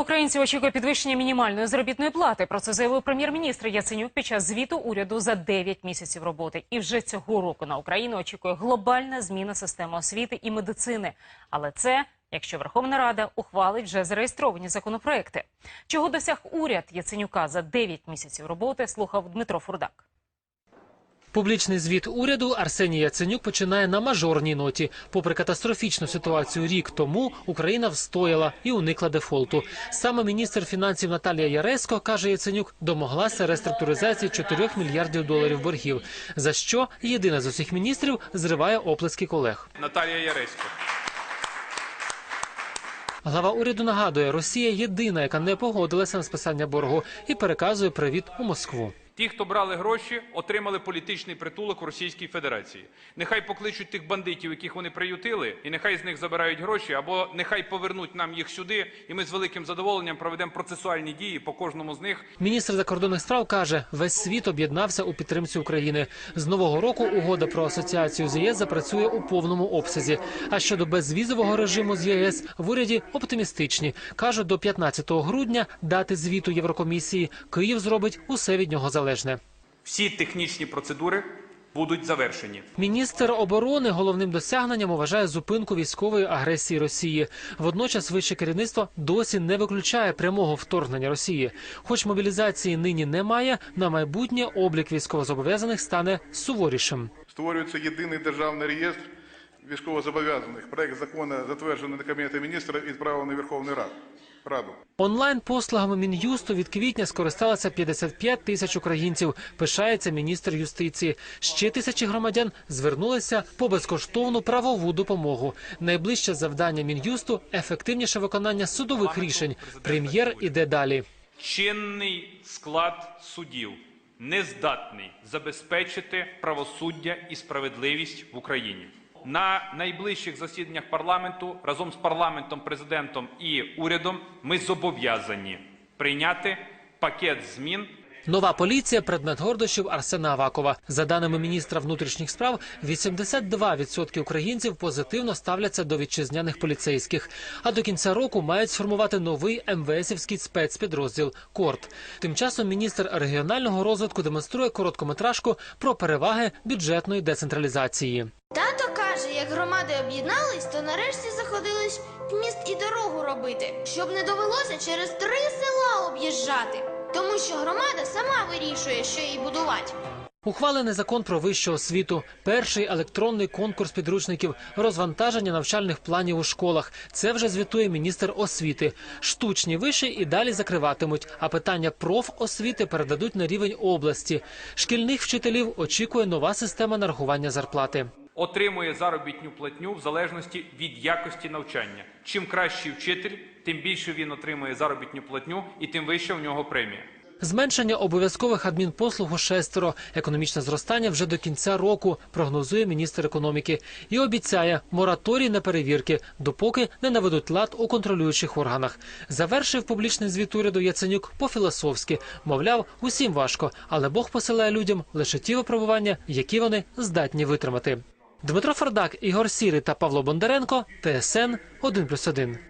На українців очікує підвищення мінімальної заробітної плати. Про це заявив прем'єр-міністр Яценюк під час звіту уряду за 9 місяців роботи. І вже цього року на Україну очікує глобальна зміна системи освіти і медицини. Але це якщо Верховна Рада ухвалить вже зареєстровані законопроекти. Чого досяг уряд Яценюка за 9 місяців роботи, слухав Дмитро Фурдак. Публічний звіт уряду Арсеній Яценюк починає на мажорній ноті. Попри катастрофічну ситуацію рік тому, Україна встояла і уникла дефолту. Саме міністр фінансів Наталія Яресько каже Яценюк, домоглася реструктуризації 4 мільярдів доларів боргів. За що єдина з усіх міністрів зриває оплески колег. Наталія Яресько. Глава уряду нагадує, Росія єдина, яка не погодилася на списання боргу, і переказує привіт у Москву. Ті, хто брали гроші, отримали політичний притулок у Російській Федерації. Нехай покличуть тих бандитів, яких вони приютили, і нехай з них забирають гроші, або нехай повернуть нам їх сюди, і ми з великим задоволенням проведемо процесуальні дії по кожному з них. Міністр закордонних справ каже, весь світ об'єднався у підтримці України. З нового року угода про асоціацію з ЄС запрацює у повному обсязі. А щодо безвізового режиму з ЄС в уряді оптимістичні. кажуть, до 15 грудня дати звіту Єврокомісії Київ зробить усе від нього залежне. Всі технічні процедури будуть завершені. Міністр оборони головним досягненням вважає зупинку військової агресії Росії. Водночас вище керівництво досі не виключає прямого вторгнення Росії. Хоч мобілізації нині немає, на майбутнє облік військовозобов'язаних стане суворішим. Створюється єдиний державний реєстр військовозобов'язаних. Проект закону затверджений на Кабінеті міністрів і відправлений в Верховну Раду. Раду. Онлайн послугами мін'юсту від квітня скористалося 55 тисяч українців. Пишається міністр юстиції. Ще тисячі громадян звернулися по безкоштовну правову допомогу. Найближче завдання мін'юсту ефективніше виконання судових рішень. Прем'єр іде далі. Чинний склад судів не здатний забезпечити правосуддя і справедливість в Україні. На найближчих засіданнях парламенту разом з парламентом, президентом і урядом ми зобов'язані прийняти пакет змін Нова поліція предмет гордощів Арсена Авакова. За даними міністра внутрішніх справ, 82% українців позитивно ставляться до вітчизняних поліцейських. А до кінця року мають сформувати новий МВСівський спецпідрозділ Корт. Тим часом міністр регіонального розвитку демонструє короткометражку про переваги бюджетної децентралізації. Каже, як громади об'єднались, то нарешті заходились міст і дорогу робити, щоб не довелося через три села об'їжджати. Тому що громада сама вирішує, що їй будувати. Ухвалений закон про вищу освіту, перший електронний конкурс підручників, розвантаження навчальних планів у школах. Це вже звітує міністр освіти. Штучні виші і далі закриватимуть, а питання профосвіти передадуть на рівень області. Шкільних вчителів очікує нова система нарахування зарплати. Отримує заробітну платню в залежності від якості навчання. Чим кращий вчитель, тим більше він отримує заробітну платню і тим вища в нього премія. Зменшення обов'язкових адмінпослуг у шестеро, економічне зростання вже до кінця року, прогнозує міністр економіки, і обіцяє мораторій на перевірки, допоки не наведуть лад у контролюючих органах. Завершив публічний звіт уряду Яценюк по-філософськи. Мовляв, усім важко, але Бог посилає людям лише ті випробування, які вони здатні витримати. Дмитро Фардак, Ігор Сірий та Павло Бондаренко, ТСН 1+,1.